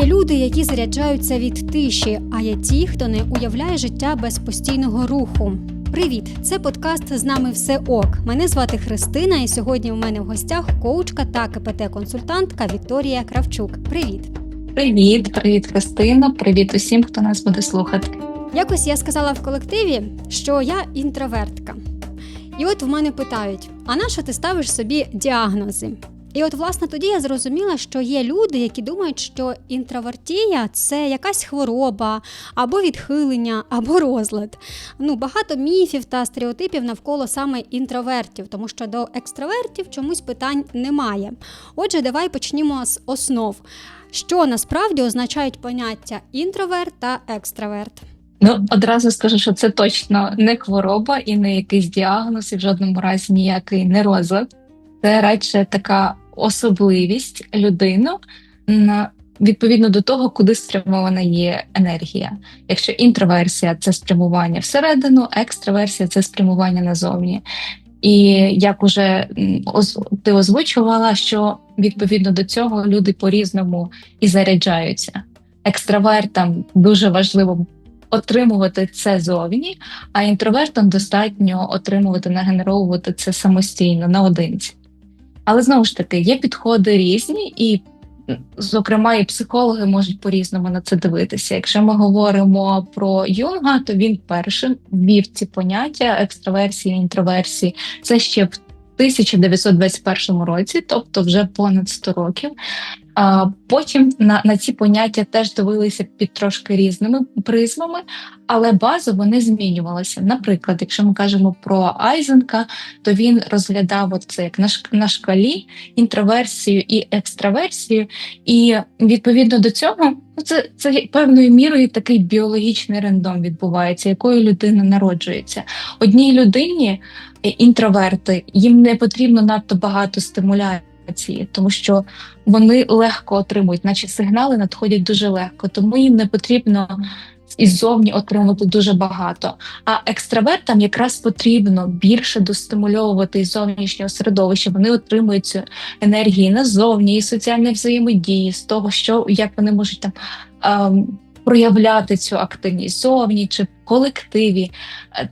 Є люди, які заряджаються від тиші, а є ті, хто не уявляє життя без постійного руху. Привіт! Це подкаст з нами все ок. Мене звати Христина, і сьогодні у мене в гостях коучка та КПТ-консультантка Вікторія Кравчук. Привіт! Привіт, привіт, Христина. Привіт усім, хто нас буде слухати. Якось я сказала в колективі, що я інтровертка. І от в мене питають: а на що ти ставиш собі діагнози? І от, власне, тоді я зрозуміла, що є люди, які думають, що інтровертія це якась хвороба, або відхилення, або розлад. Ну, багато міфів та стереотипів навколо саме інтровертів, тому що до екстравертів чомусь питань немає. Отже, давай почнімо з основ. Що насправді означають поняття інтроверт та екстраверт? Ну, одразу скажу, що це точно не хвороба і не якийсь діагноз, і в жодному разі ніякий не розлад. Це радше така особливість людини на відповідно до того, куди спрямована є енергія. Якщо інтроверсія це спрямування всередину, екстраверсія це спрямування назовні. І як уже ти озвучувала, що відповідно до цього люди по-різному і заряджаються. Екстравертам дуже важливо отримувати це зовні, а інтровертам достатньо отримувати, нагенеровувати це самостійно наодинці. Але знову ж таки, є підходи різні, і, зокрема, і психологи можуть по-різному на це дивитися. Якщо ми говоримо про Юнга, то він першим ввів ці поняття екстраверсії, інтроверсії. Це ще в 1921 році, тобто вже понад 100 років. Потім на, на ці поняття теж дивилися під трошки різними призмами, але базово не змінювалося. Наприклад, якщо ми кажемо про Айзенка, то він розглядав це як на, на шкалі інтроверсію і екстраверсію, і відповідно до цього ну, це, це певною мірою такий біологічний рандом відбувається, якою людина народжується. Одній людині інтроверти їм не потрібно надто багато стимуляції. Тому що вони легко отримують, наче сигнали надходять дуже легко, тому їм не потрібно іззовні отримувати дуже багато. А екстравертам якраз потрібно більше достимульовувати із зовнішнього середовища. Вони отримують цю енергію назовні, і соціальної взаємодії, з того, що як вони можуть там. ем, Проявляти цю активність зовні чи в колективі. Е,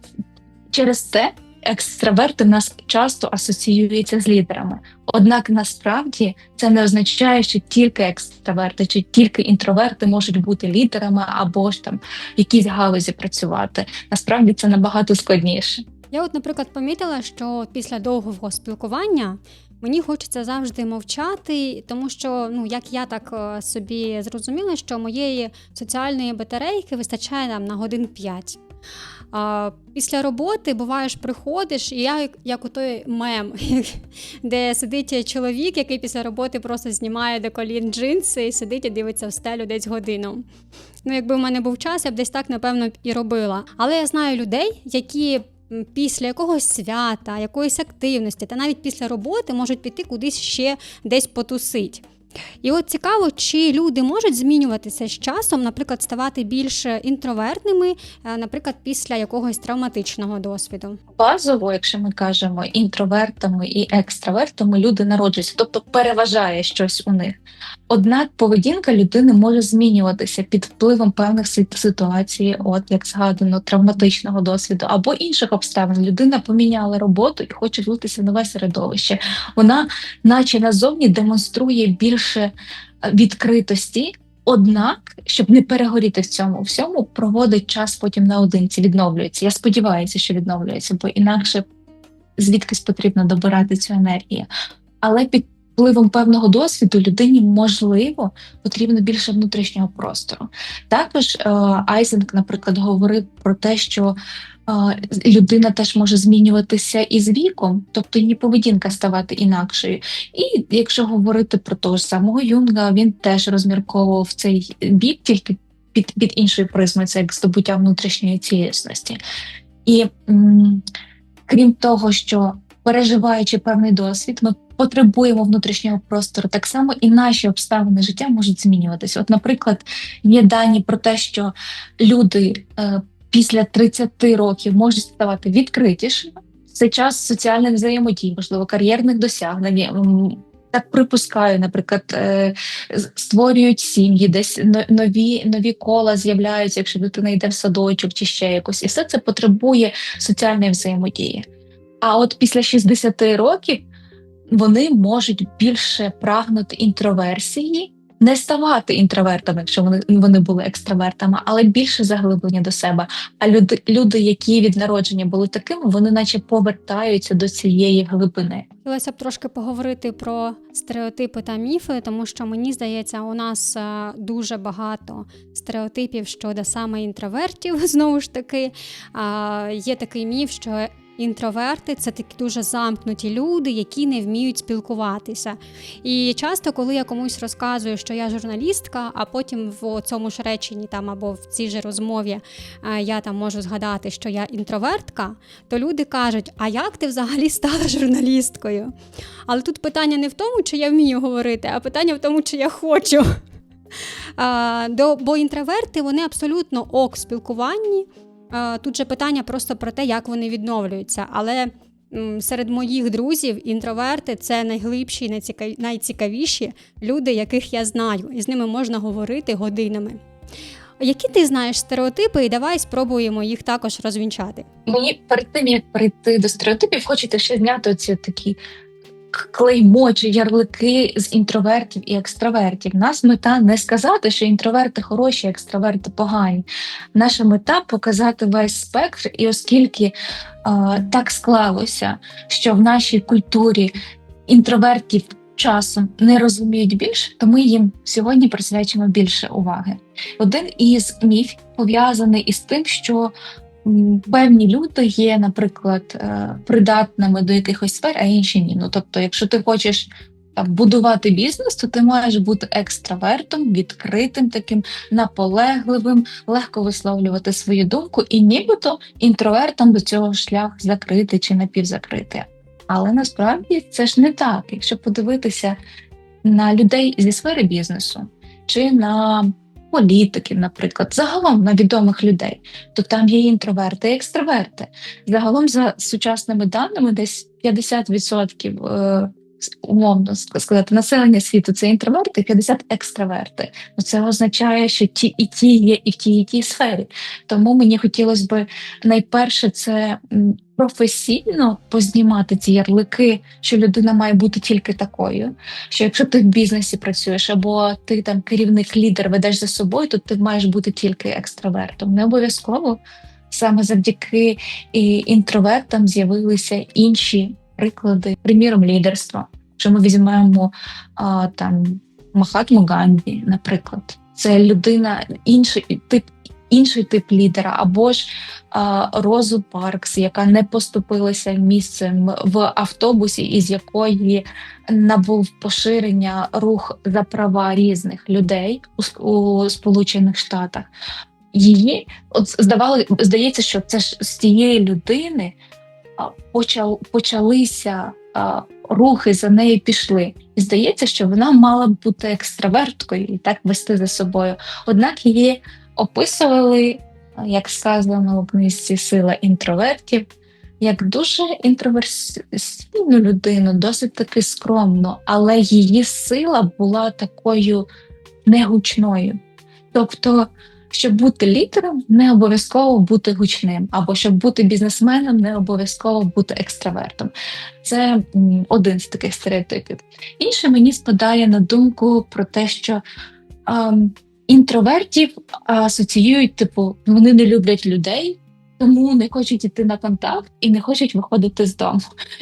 Через це екстраверти в нас часто асоціюються з лідерами. Однак насправді це не означає, що тільки екстраверти чи тільки інтроверти можуть бути лідерами або ж там в якійсь галузі працювати. Насправді це набагато складніше. Я, от, наприклад, помітила, що після довгого спілкування мені хочеться завжди мовчати, тому що, ну, як я так е, собі зрозуміла, що моєї соціальної батарейки вистачає нам на годин 5. А, після роботи буваєш, приходиш, і я як, у той мем, де сидить чоловік, який після роботи просто знімає до колін джинси і сидить і дивиться в стелю десь годину. Ну, якби в мене був час, я б десь так, напевно, і робила. Але я знаю людей, які після якогось свята, якоїсь активності, та навіть після роботи можуть піти кудись ще десь потусить. І от цікаво, чи люди можуть змінюватися з часом, наприклад, ставати більш інтровертними, е, наприклад, після якогось травматичного досвіду. Базово, якщо ми кажемо інтровертами і екстравертами, люди народжуються, тобто переважає щось у них. Однак поведінка людини може змінюватися під впливом певних ситуацій, от як згадано, травматичного досвіду або інших обставин. Людина поміняла роботу і хоче влитися в нове середовище. Вона, наче назовні, демонструє більше е, відкритості. Однак, щоб не перегоріти в цьому всьому, проводить час потім наодинці, відновлюється. Я сподіваюся, що відновлюється, бо інакше звідкись потрібно добирати цю енергію. Але під впливом певного досвіду людині можливо потрібно більше внутрішнього простору. Також е, Айзенк, наприклад, говорив про те, що людина теж може змінюватися із віком, тобто її поведінка ставати інакшою. І якщо говорити про того ж самого Юнга, він теж розмірковував цей бік тільки під, під іншою призмою, це як здобуття внутрішньої цілісності. І м, крім того, що переживаючи певний досвід, ми потребуємо внутрішнього простору. Так само і наші обставини життя можуть змінюватися. От, наприклад, є дані про те, що люди е, після 30 років можуть ставати відкритішими. Це час соціальних взаємодій, можливо, кар'єрних досягнень. так припускаю, наприклад, е, створюють сім'ї, десь нові, нові кола з'являються, якщо дитина йде в садочок чи ще якось, і все це потребує соціальної взаємодії. А от після 60 років вони можуть більше прагнути інтроверсії, не ставати інтровертами, якщо вони, вони були екстравертами, але більше заглиблення до себе. А люди, люди, які від народження були такими, вони наче повертаються до цієї глибини. Хотілося б трошки поговорити про стереотипи та міфи, тому що мені здається, у нас е, дуже багато стереотипів щодо саме інтровертів. Знову ж таки, є такий міф, що інтроверти це такі дуже замкнуті люди, які не вміють спілкуватися. І часто, коли я комусь розказую, що я журналістка, а потім в цьому ж реченні там або в цій же розмові е, я там можу згадати, що я інтровертка, то люди кажуть: а як ти взагалі стала журналісткою? Але тут питання не в тому, чи я вмію говорити, а питання в тому, чи я хочу. Бо інтроверти вони абсолютно ок спілкуванні. А, тут же питання просто про те, як вони відновлюються. Але серед моїх друзів інтроверти це найглибші, найцікаві, найцікавіші люди, яких я знаю, і з ними можна говорити годинами. Які ти знаєш стереотипи, і давай спробуємо їх також розвінчати. Мені перед тим як перейти до стереотипів, хочете ще зняти оці такі клеймо чи ярлики з інтровертів і екстравертів. Нас мета не сказати, що інтроверти хороші, екстраверти погані. Наша мета показати весь спектр, і оскільки е, так склалося, що в нашій культурі інтровертів часом не розуміють більше, то ми їм сьогодні присвячимо більше уваги. Один із міфів пов'язаний із тим, що певні люди є, наприклад, е, придатними до якихось сфер, а інші ні. Ну тобто, якщо ти хочеш там, будувати бізнес, то ти маєш бути екстравертом, відкритим, таким наполегливим, легко висловлювати свою думку, і нібито інтровертам до цього шлях закритий чи напівзакритий. Але насправді це ж не так. Якщо подивитися на людей зі сфери бізнесу чи на політиків, наприклад, загалом на відомих людей, то там є інтроверти і екстраверти. Загалом, за сучасними даними, десь 50% е, умовно сказати, населення світу це інтроверти, 50 екстраверти. Ну, це означає, що ті і ті є і в тій, і тій сфері. Тому мені хотілося б найперше це професійно познімати ці ярлики, що людина має бути тільки такою. Що якщо ти в бізнесі працюєш, або ти там керівник лідер ведеш за собою, то ти маєш бути тільки екстравертом. Не обов'язково саме завдяки інтровертам з'явилися інші приклади, приміром, лідерства. Якщо ми візьмемо а, там Махатму Ганді, наприклад, це людина інший тип. Інший тип лідера, або ж а, Розу Паркс, яка не поступилася місцем в автобусі, із якої набув поширення рух за права різних людей у, у Сполучених Штатах. Її от здавали, здається, що це ж з цієї людини почалися рухи за нею пішли. І здається, що вона мала б бути екстраверткою і так вести за собою. Однак її описували, як сказано в книжці Сила інтровертів, як дуже інтроверсійну людину, досить таки скромну, але її сила була такою негучною. Тобто, щоб бути лідером, не обов'язково бути гучним, або щоб бути бізнесменом, не обов'язково бути екстравертом. Це один з таких стереотипів. Інше мені спадає на думку про те, що ем, інтровертів асоціюють, типу, вони не люблять людей. Тому не хочуть йти на контакт і не хочуть виходити з дому.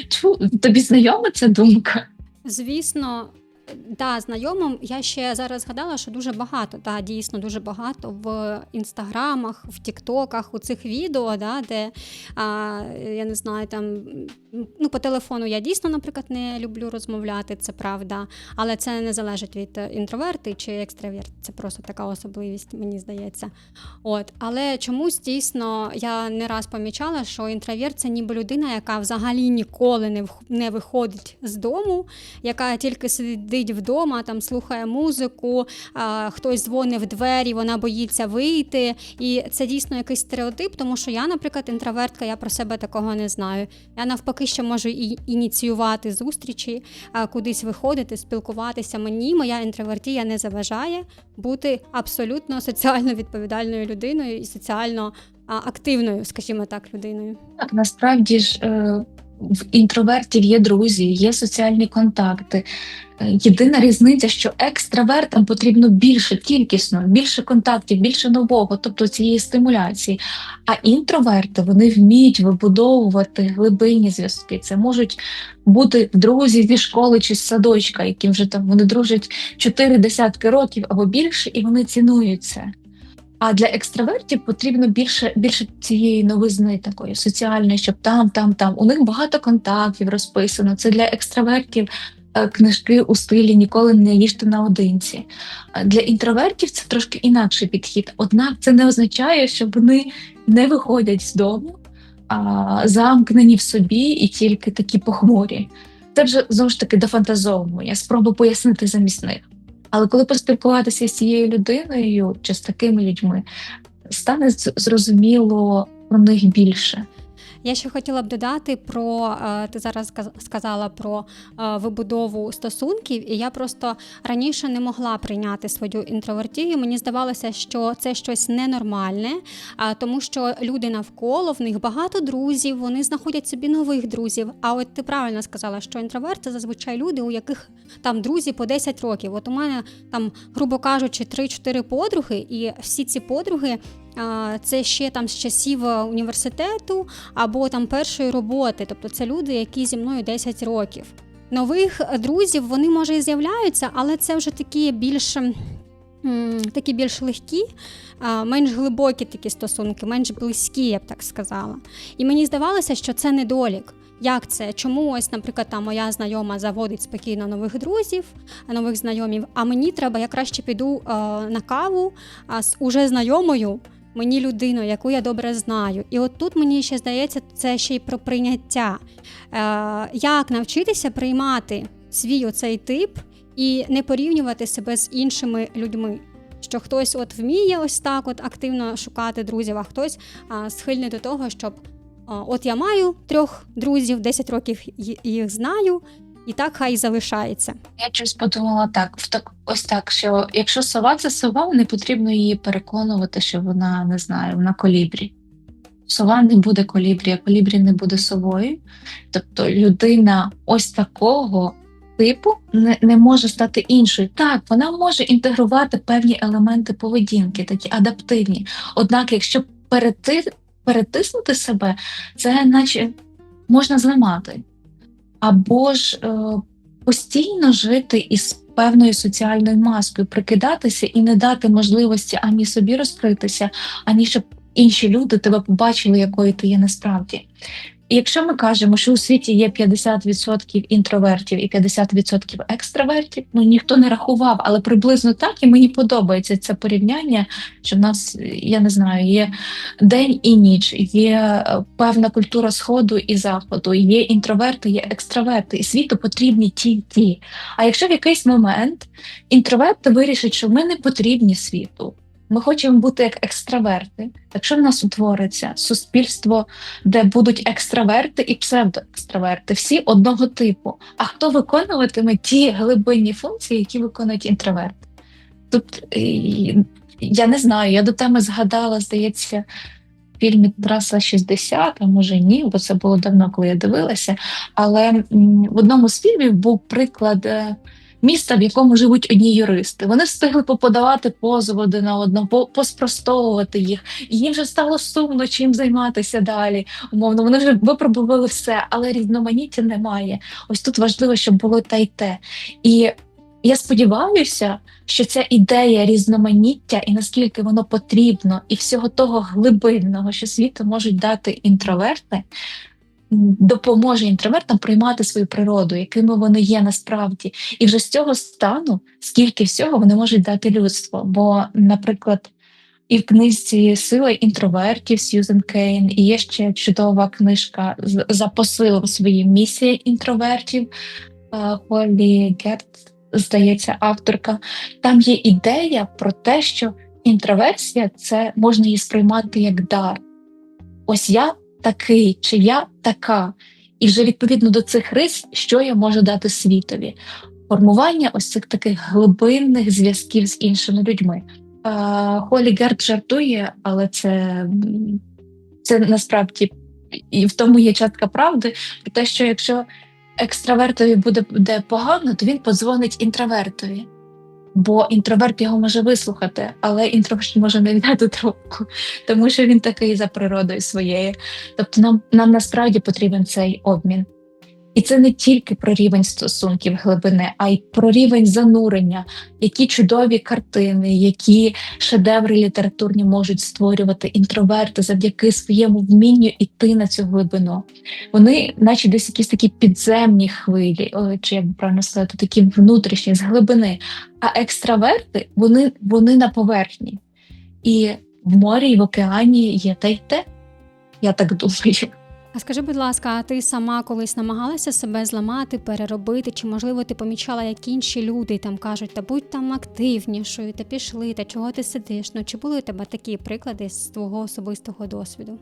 Чу, тобі знайома ця думка? Звісно, да, знайомим. Я ще зараз згадала, що дуже багато, та дійсно дуже багато в інстаграмах, в тіктоках, у цих відео, да, де а, я не знаю, там ну по телефону я дійсно, наприклад, не люблю розмовляти, це правда, але це не залежить від інтроверти чи екстраверт. Це просто така особливість, мені здається. От, але чомусь дійсно я не раз помічала, що інтроверт це ніби людина, яка взагалі ніколи не не виходить з дому, яка тільки сидить сидить вдома, там слухає музику, а, хтось дзвонить в двері, вона боїться вийти. І це дійсно якийсь стереотип, тому що я, наприклад, інтровертка, я про себе такого не знаю. Я навпаки ще можу і ініціювати зустрічі, а, кудись виходити, спілкуватися. Мені моя інтровертія не заважає бути абсолютно соціально відповідальною людиною і соціально активною, скажімо так, людиною. Так, насправді ж е, в інтровертів є друзі, є соціальні контакти. Єдина різниця, що екстравертам потрібно більше кількісно, більше контактів, більше нового, тобто цієї стимуляції. А інтроверти вони вміють вибудовувати глибинні зв'язки. Це можуть бути друзі зі школи чи з садочка, яким вже там вони дружать чотири десятки років або більше, і вони цінують це. А для екстравертів потрібно більше, більше цієї новизни такої соціальної, щоб там, там, там. У них багато контактів розписано. Це для екстравертів е, книжки у стилі ніколи не їжте наодинці. Для інтровертів це трошки інакший підхід. Однак це не означає, що вони не виходять з дому, а замкнені в собі і тільки такі похмурі. Це вже знову ж таки дофантазовуємо. Я спробую пояснити замість них. Але коли поспілкуватися з цією людиною чи з такими людьми, стане зрозуміло про них більше. Я ще хотіла б додати про е, ти зараз сказала про е, вибудову стосунків, і я просто раніше не могла прийняти свою інтровертію. Мені здавалося, що це щось ненормальне, тому що люди навколо в них багато друзів, вони знаходять собі нових друзів. А от ти правильно сказала, що інтроверт це зазвичай люди, у яких там друзі по 10 років. От у мене там, грубо кажучи, 3-4 подруги, і всі ці подруги. Це ще там з часів е, університету або там першої роботи. Тобто це люди, які зі мною 10 років. Нових е, друзів вони може і з'являються, але це вже такі більш. Такі більш легкі, менш глибокі такі стосунки, менш близькі, я б так сказала. І мені здавалося, що це недолік. Як це? Чому ось, наприклад, там моя знайома заводить спокійно нових друзів, нових знайомів, а мені треба, я краще піду е, на каву з уже знайомою, мені людиною, яку я добре знаю. І от тут мені ще здається, це ще й про прийняття. Е, як навчитися приймати свій оцей тип і не порівнювати себе з іншими людьми. Що хтось от вміє ось так от активно шукати друзів, а хтось а, схильний до того, щоб а, от я маю трьох друзів, 10 років їх знаю, і так хай і залишається. Я щось подумала так, в так, ось так, що якщо сова це сова, не потрібно її переконувати, що вона не знаю, вона колібрі. Сова не буде колібрі, а колібрі не буде совою. Тобто людина ось такого типу не, не може стати іншою. Так, вона може інтегрувати певні елементи поведінки, такі адаптивні. Однак, якщо перети, перетиснути себе, це наче можна зламати. Або ж е, постійно жити із певною соціальною маскою, прикидатися і не дати можливості ані собі розкритися, ані щоб інші люди тебе побачили, якою ти є насправді. Якщо ми кажемо, що у світі є 50% інтровертів і 50% екстравертів, ну ніхто не рахував, але приблизно так і мені подобається це порівняння, що в нас, я не знаю, є день і ніч, є е, певна культура сходу і заходу, є інтроверти, є екстраверти, і світу потрібні ті ті. А якщо в якийсь момент інтроверти вирішать, що ми не потрібні світу. Ми хочемо бути як екстраверти. Якщо в нас утвориться суспільство, де будуть екстраверти і псевдоекстраверти, всі одного типу. А хто виконуватиме ті глибинні функції, які виконують інтроверти? Тут е, я не знаю, я до теми згадала, здається, в фільмі Траса 60, а може ні, бо це було давно, коли я дивилася. Але в одному з фільмів був приклад. Міста, в якому живуть одні юристи, вони встигли поподавати позови один на одного, по- поспростовувати їх. І їм вже стало сумно чим займатися далі. Умовно, вони вже випробували все, але різноманіття немає. Ось тут важливо, щоб було те й те. І я сподіваюся, що ця ідея різноманіття і наскільки воно потрібно, і всього того глибинного, що світу можуть дати інтроверти, допоможе інтровертам приймати свою природу, якими вони є насправді. І вже з цього стану, скільки всього вони можуть дати людство. Бо, наприклад, і в книжці Сила інтровертів Сьюзен Кейн, і є ще чудова книжка за посилом своєї місії інтровертів е, Холі Герт. здається, авторка. Там є ідея про те, що інтроверсія це можна її сприймати як дар. Ось я такий, чи я така. І вже відповідно до цих рис, що я можу дати світові. Формування ось цих таких глибинних зв'язків з іншими людьми. Холі Герд жартує, але це, це насправді і в тому є частка правди про те, що якщо екстравертові буде, буде погано, то він подзвонить інтровертові. Бо інтроверт його може вислухати, але інтроверт може не віддати трубку, тому що він такий за природою своєю. Тобто нам, нам насправді потрібен цей обмін. І це не тільки про рівень стосунків глибини, а й про рівень занурення, які чудові картини, які шедеври літературні можуть створювати інтроверти завдяки своєму вмінню йти на цю глибину. Вони, наче десь якісь такі підземні хвилі, чи як би правильно сказати, такі внутрішні з глибини. А екстраверти вони, вони на поверхні. І в морі, і в океані є те й те. Я так думаю. А скажи, будь ласка, а ти сама колись намагалася себе зламати, переробити? Чи можливо ти помічала, як інші люди там кажуть, та будь там активнішою, та пішли, та чого ти сидиш? Ну чи були у тебе такі приклади з твого особистого досвіду?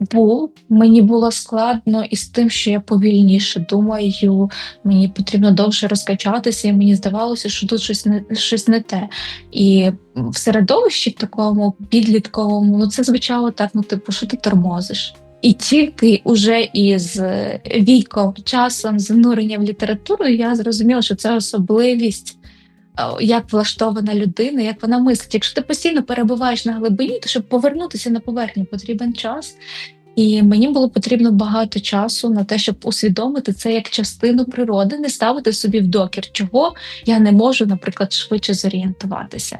Був мені було складно із тим, що я повільніше думаю, мені потрібно довше розкачатися, і мені здавалося, що тут щось не щось не те. І в середовищі такому підлітковому ну це звучало так: ну типу, що ти тормозиш? І тільки уже із е, віком, часом занурення в літературу я зрозуміла, що це особливість, е, як влаштована людина, як вона мислить. Якщо ти постійно перебуваєш на глибині, то щоб повернутися на поверхню, потрібен час. І мені було потрібно багато часу на те, щоб усвідомити це як частину природи, не ставити собі в докір, чого я не можу, наприклад, швидше зорієнтуватися.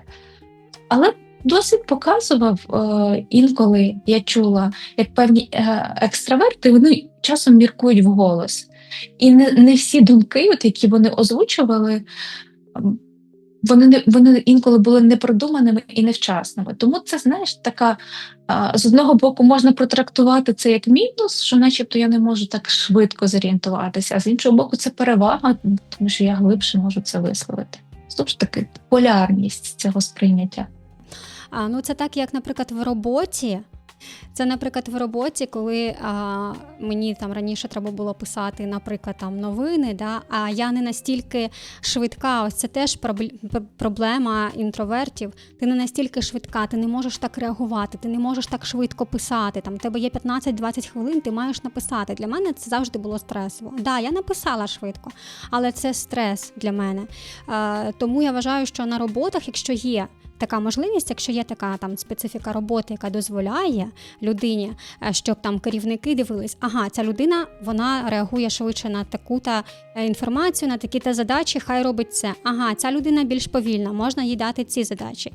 Але досвід показував е, інколи я чула, як певні е, екстраверти вони часом міркують вголос. І не, не всі думки, от, які вони озвучували, вони не вони інколи були непродуманими і невчасними. Тому це, знаєш, така з одного боку можна протрактувати це як мінус, що, начебто, я не можу так швидко зорієнтуватися, а з іншого боку, це перевага, тому що я глибше можу це висловити. Знову ж таки, полярність цього сприйняття. А ну це так, як, наприклад, в роботі. Це, наприклад, в роботі, коли а, мені там раніше треба було писати, наприклад, там новини, да, а я не настільки швидка. Ось це теж проблема інтровертів. Ти не настільки швидка, ти не можеш так реагувати, ти не можеш так швидко писати. Там тебе є 15-20 хвилин, ти маєш написати. Для мене це завжди було стресово. Да, я написала швидко, але це стрес для мене. Е, тому я вважаю, що на роботах, якщо є така можливість, якщо є така там специфіка роботи, яка дозволяє людині, е, щоб там керівники дивились, ага, ця людина вона реагує швидше на таку та інформацію, на такі та задачі, хай робить це. Ага, ця людина більш повільна, можна їй дати ці задачі.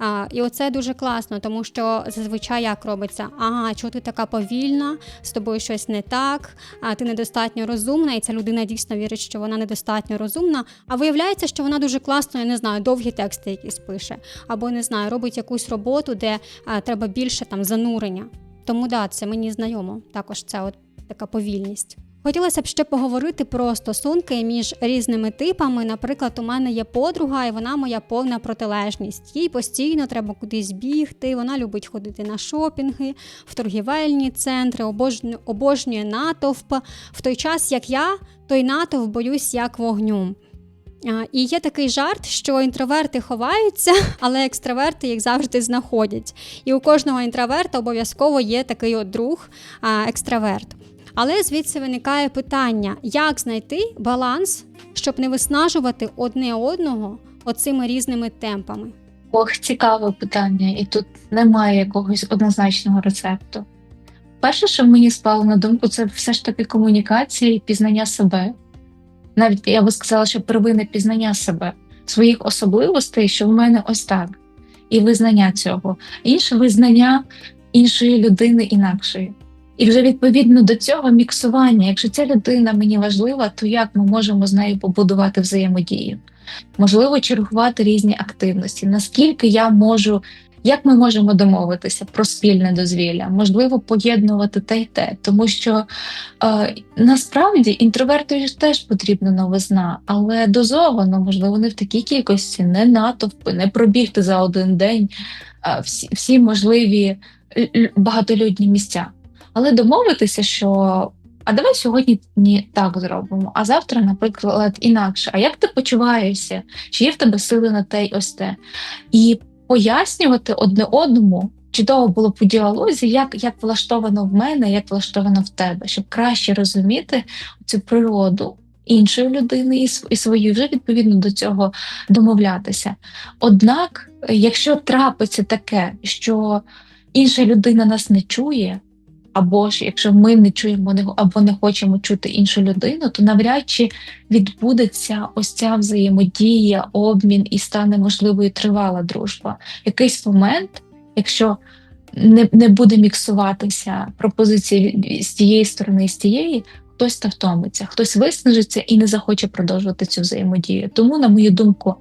А, і оце дуже класно, тому що зазвичай як робиться: ага, чого ти така повільна, з тобою щось не так, а ти недостатньо розумна, і ця людина дійсно вірить, що вона недостатньо розумна. А виявляється, що вона дуже класно, я не знаю, довгі тексти якісь пише, або не знаю, робить якусь роботу, де а, треба більше там занурення. Тому да, це мені знайомо. Також це от така повільність. Хотілося б ще поговорити про стосунки між різними типами. Наприклад, у мене є подруга, і вона моя повна протилежність. Їй постійно треба кудись бігти. Вона любить ходити на шопінги, в торгівельні центри, обожнює, натовп. В той час, як я, той натовп боюсь як вогню. І є такий жарт, що інтроверти ховаються, але екстраверти їх завжди знаходять. І у кожного інтроверта обов'язково є такий от друг екстраверт. Але звідси виникає питання, як знайти баланс, щоб не виснажувати одне одного оцими різними темпами. Ох, цікаве питання, і тут немає якогось однозначного рецепту. Перше, що мені спало на думку, це все ж таки комунікація і пізнання себе. Навіть я би сказала, що первинне пізнання себе, своїх особливостей, що в мене ось так, і визнання цього, інше визнання іншої людини інакшої. І вже відповідно до цього міксування. Якщо ця людина мені важлива, то як ми можемо з нею побудувати взаємодію? Можливо, чергувати різні активності. Наскільки я можу Як ми можемо домовитися про спільне дозвілля? Можливо, поєднувати те й те, тому що е, насправді інтроверту теж потрібна новизна, але дозовано, можливо, не в такій кількості, не натовпи, не пробігти за один день е, всі, всі можливі багатолюдні місця. Але домовитися, що а давай сьогодні ні так зробимо, а завтра, наприклад, інакше. А як ти почуваєшся? Чи є в тебе сили на те й ось те? І пояснювати одне одному. Чудово було у діалозі, як, як влаштовано в мене, як влаштовано в тебе, щоб краще розуміти цю природу іншої людини і, свою, вже відповідно до цього домовлятися. Однак, якщо трапиться таке, що інша людина нас не чує, або ж якщо ми не чуємо або не хочемо чути іншу людину, то навряд чи відбудеться ось ця взаємодія, обмін і стане можливою тривала дружба. Якийсь момент, якщо не, не буде міксуватися пропозиції з тієї сторони і з тієї, хтось та втомиться, хтось виснажиться і не захоче продовжувати цю взаємодію. Тому, на мою думку,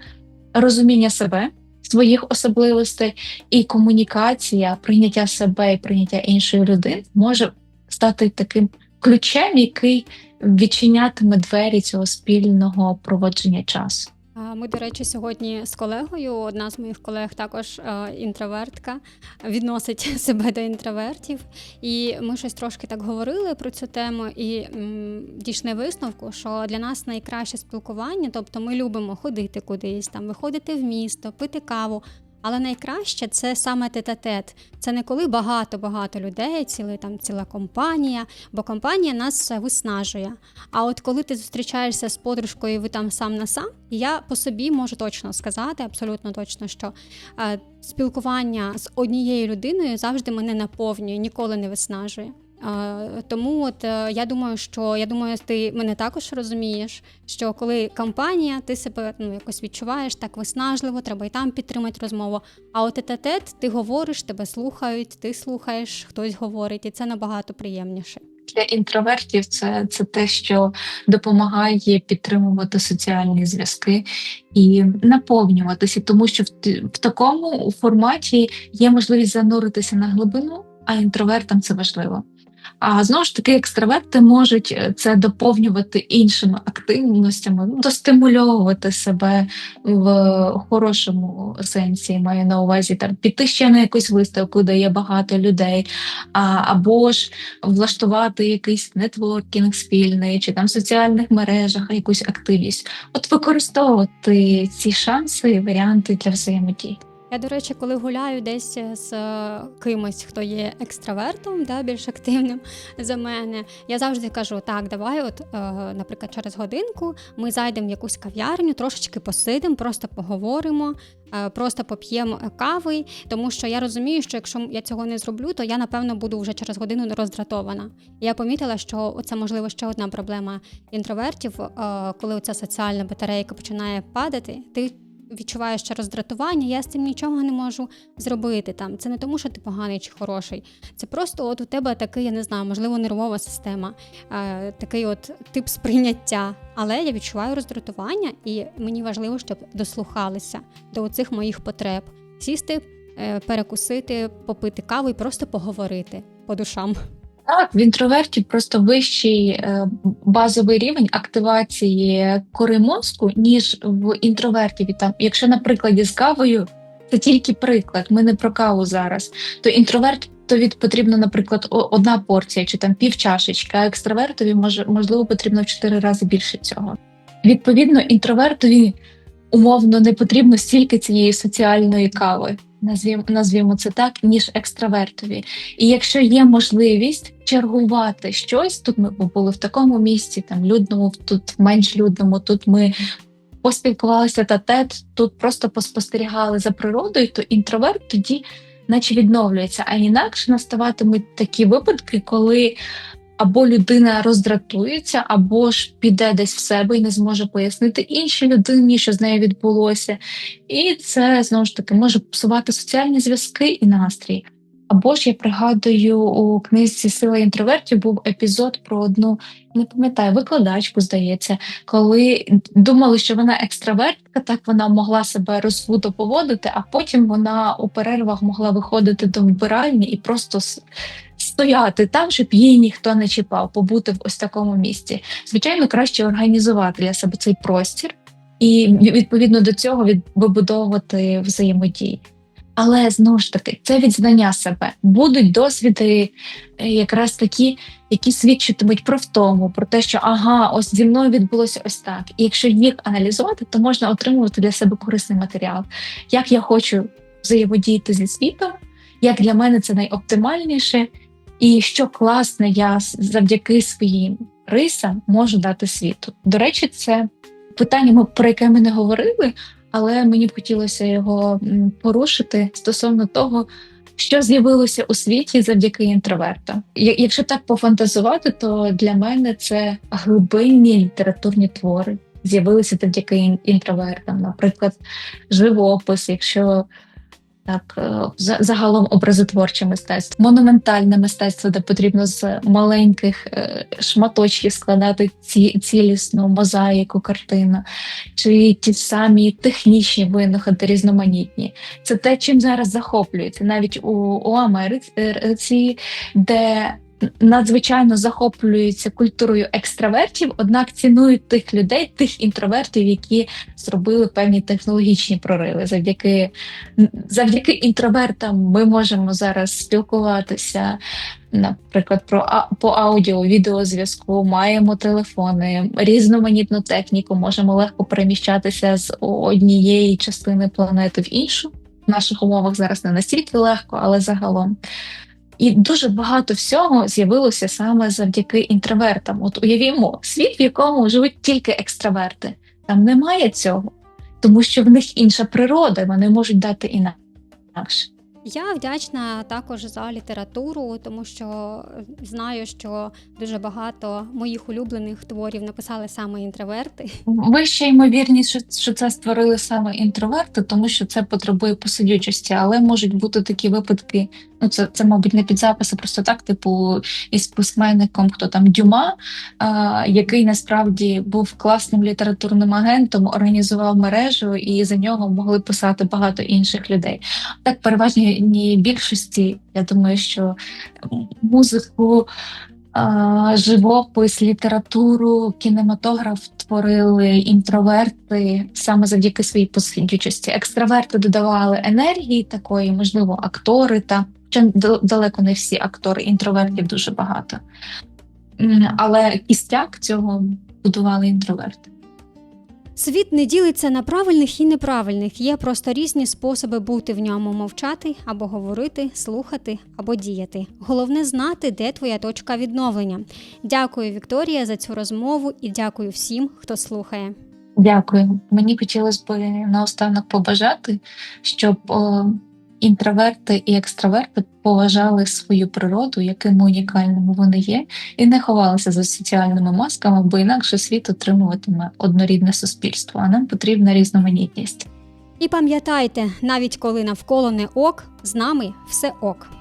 розуміння себе, своїх особливостей і комунікація, прийняття себе і прийняття іншої людини може стати таким ключем, який відчинятиме двері цього спільного проводження часу. Ми, до речі, сьогодні з колегою, одна з моїх колег також інтровертка, відносить себе до інтровертів. І ми щось трошки так говорили про цю тему і дійшли висновку, що для нас найкраще спілкування, тобто ми любимо ходити кудись, там виходити в місто, пити каву. Але найкраще це саме тет-а-тет. Це не коли багато-багато людей, ціли, там, ціла компанія, бо компанія нас е, виснажує. А от коли ти зустрічаєшся з подружкою, ви там сам на сам, я по собі можу точно сказати, абсолютно точно, що е, спілкування з однією людиною завжди мене наповнює, ніколи не виснажує. Тому от е, я думаю, що я думаю, ти мене також розумієш, що коли компанія, ти себе ну якось відчуваєш так виснажливо, треба і там підтримати розмову. А от тет ти говориш, тебе слухають, ти слухаєш, хтось говорить, і це набагато приємніше. Для інтровертів це, це те, що допомагає підтримувати соціальні зв'язки і наповнюватися, тому що в, в такому форматі є можливість зануритися на глибину, а інтровертам це важливо. А знову ж таки, екстраверти можуть е, це доповнювати іншими активностями, ну, достимульовувати себе в хорошому сенсі. Маю на увазі там піти ще на якусь виставку, де є багато людей, а, або ж влаштувати якийсь нетворкінг спільний, чи там в соціальних мережах якусь активність. От використовувати ці шанси і варіанти для взаємодії. Я, до речі, коли гуляю десь з е, кимось, хто є екстравертом, да, більш активним за мене, я завжди кажу: так, давай, от, е, наприклад, через годинку ми зайдемо в якусь кав'ярню, трошечки посидимо, просто поговоримо, е, просто поп'ємо кави, тому що я розумію, що якщо я цього не зроблю, то я напевно буду вже через годину роздратована. Я помітила, що це можливо ще одна проблема інтровертів, е, коли ця соціальна батарейка починає падати. Ти відчуваєш ще роздратування, я з цим нічого не можу зробити. Там це не тому, що ти поганий чи хороший. Це просто от у тебе такий, я не знаю, можливо, нервова система, е, такий от тип сприйняття. Але я відчуваю роздратування, і мені важливо, щоб дослухалися до цих моїх потреб. Сісти, е, перекусити, попити каву і просто поговорити по душам. Так, в інтровертів просто вищий е, базовий рівень активації кори мозку, ніж в інтровертів. Там, якщо на прикладі з кавою, це тільки приклад, ми не про каву зараз, то інтровертові потрібно, наприклад, одна порція чи там пів чашечки, а екстравертові може можливо потрібно в чотири рази більше цього. Відповідно, інтровертові умовно не потрібно стільки цієї соціальної кави. Назвімо, назвімо це так, ніж екстравертові. І якщо є можливість чергувати щось, тут ми були в такому місці, там людному, тут менш людному, тут ми поспілкувалися та тет, тут просто поспостерігали за природою, то інтроверт тоді, наче відновлюється. А інакше наставатимуть такі випадки, коли або людина роздратується, або ж піде десь в себе і не зможе пояснити іншій людині, що з нею відбулося. І це знову ж таки може псувати соціальні зв'язки і настрій. Або ж я пригадую у книзі Сила інтровертів був епізод про одну, не пам'ятаю, викладачку, здається, коли думали, що вона екстравертка, так вона могла себе розсудо поводити, а потім вона у перервах могла виходити до вбиральні і просто стояти там, щоб її ніхто не чіпав, побути в ось такому місці. Звичайно, краще організувати для себе цей простір і відповідно до цього вибудовувати взаємодії. Але знову ж таки, це відзнання себе. Будуть досвіди е, якраз такі, які свідчитимуть про втому, про те, що ага, ось зі мною відбулося ось так. І якщо їх аналізувати, то можна отримувати для себе корисний матеріал. Як я хочу взаємодіяти зі світом, як для мене це найоптимальніше, і що класне я завдяки своїм рисам можу дати світу. До речі, це питання, про яке ми не говорили, але мені б хотілося його порушити стосовно того, що з'явилося у світі завдяки інтровертам. Якщо так пофантазувати, то для мене це глибинні літературні твори. З'явилися завдяки інтровертам, наприклад, живопис, якщо так е, за- загалом образотворче мистецтво, монументальне мистецтво, де потрібно з маленьких е, шматочків складати ці, цілісну мозаїку, картину, чи ті самі технічні винаходи різноманітні. Це те, чим зараз захоплюється, навіть у, у Америці, де надзвичайно захоплюються культурою екстравертів, однак цінують тих людей, тих інтровертів, які зробили певні технологічні прориви. Завдяки завдяки інтровертам ми можемо зараз спілкуватися. Наприклад, про по аудіо, відеозв'язку, маємо телефони, різноманітну техніку, можемо легко переміщатися з однієї частини планети в іншу. В наших умовах зараз не настільки легко, але загалом. І дуже багато всього з'явилося саме завдяки інтровертам. От уявімо, світ, в якому живуть тільки екстраверти. Там немає цього, тому що в них інша природа, вони можуть дати інакше. Я вдячна також за літературу, тому що знаю, що дуже багато моїх улюблених творів написали саме інтроверти. Вища ймовірність, що, це створили саме інтроверти, тому що це потребує посидючості, але можуть бути такі випадки. Ну, це, це мабуть, не під записи, просто так, типу, із письменником, хто там Дюма, а, який насправді був класним літературним агентом, організував мережу, і за нього могли писати багато інших людей. Так, переважній більшості, я думаю, що музику. Живопис, літературу, кінематограф творили інтроверти саме завдяки своїй посидючості. Екстраверти додавали енергії такої, можливо, актори та хоча далеко не всі актори, інтровертів дуже багато. Але кістяк цього будували інтроверти. Світ не ділиться на правильних і неправильних. Є просто різні способи бути в ньому, мовчати або говорити, слухати або діяти. Головне знати, де твоя точка відновлення. Дякую, Вікторія, за цю розмову і дякую всім, хто слухає. Дякую. Мені хотілося б наостанок побажати, щоб о, інтроверти і екстраверти поважали свою природу, якими унікальними вони є, і не ховалися за соціальними масками, бо інакше світ отримуватиме однорідне суспільство, а нам потрібна різноманітність. І пам'ятайте, навіть коли навколо не ок, з нами все ок.